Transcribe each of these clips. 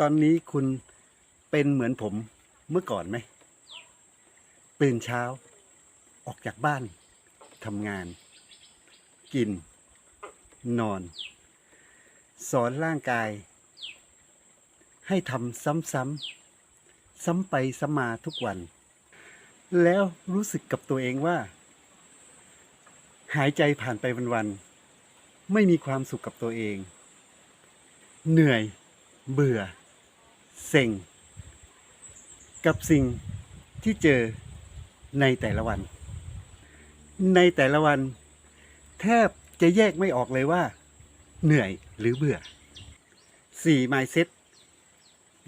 ตอนนี้คุณเป็นเหมือนผมเมื่อก่อนไหมตื่นเช้า ออกจากบ้านทำงาน กิน นอน สอนร่างกาย ให้ทำซ้ำๆซ้ำไปซ้ำมาทุกวัน แล้วรู้สึกกับตัวเองว่า หายใจผ่านไปวันๆไม่มีความสุขกับตัวเอง เหนื่อย เบื่อ เซ็ง กับสิ่งที่เจอในแต่ละวัน ในแต่ละวัน แทบจะแยกไม่ออกเลยว่า เหนื่อยหรือเบื่อ 4 mindset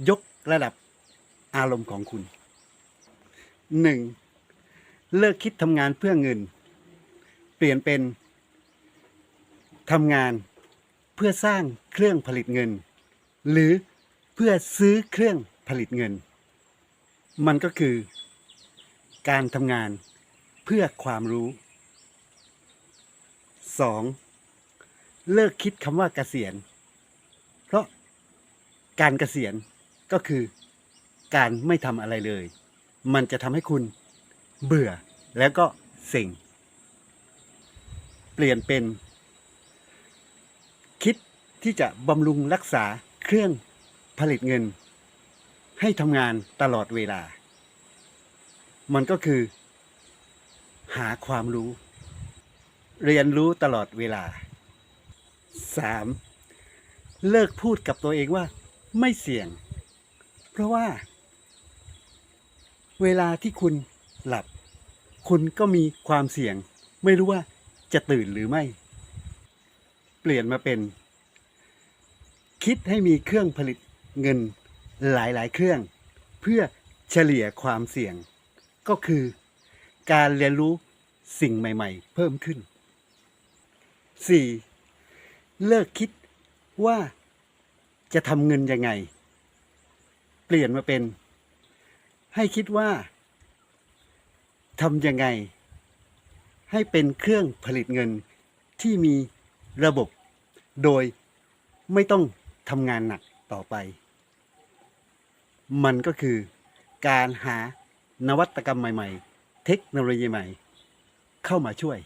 ยกระดับอารมณ์ของคุณ 1. เลิกคิดทำงานเพื่อเงิน เปลี่ยนเป็นทำงานเพื่อสร้างเครื่องผลิตเงิน หรือ เพื่อซื้อเครื่องผลิตเงิน มันก็คือ การทำงานเพื่อความรู้ 2. เลิกคิดคำว่าเกษียณ เพราะการเกษียณก็คือการไม่ทำอะไรเลย มันจะทำให้คุณเบื่อแล้วก็เซ็งเปลี่ยนเป็น คิดที่จะบำรุงรักษาเครื่อง ผลิตเงิน ให้ทำงานตลอดเวลา มันก็คือ หาความรู้ เรียนรู้ตลอดเวลา 3. เลิกพูดกับตัวเองว่า ไม่เสี่ยง เพราะว่า เวลาที่คุณหลับ คุณก็มีความเสี่ยง ไม่รู้ว่าจะตื่นหรือไม่ เปลี่ยนมาเป็น คิดให้มีเครื่องผลิต เงินหลายๆ เครื่อง เพื่อเฉลี่ยความเสี่ยง ก็คือการเรียนรู้สิ่งใหม่ ๆ เพิ่มขึ้น 4. เลิกคิดว่าจะทำเงินยังไง เปลี่ยนมาเป็น ให้คิดว่าทำยังไง ให้เป็นเครื่องผลิตเงินที่มีระบบโดยไม่ต้องทำงานหนักต่อไป มันก็คือการหานวัตกรรมใหม่ ๆ เทคโนโลยีใหม่ เข้ามาช่วย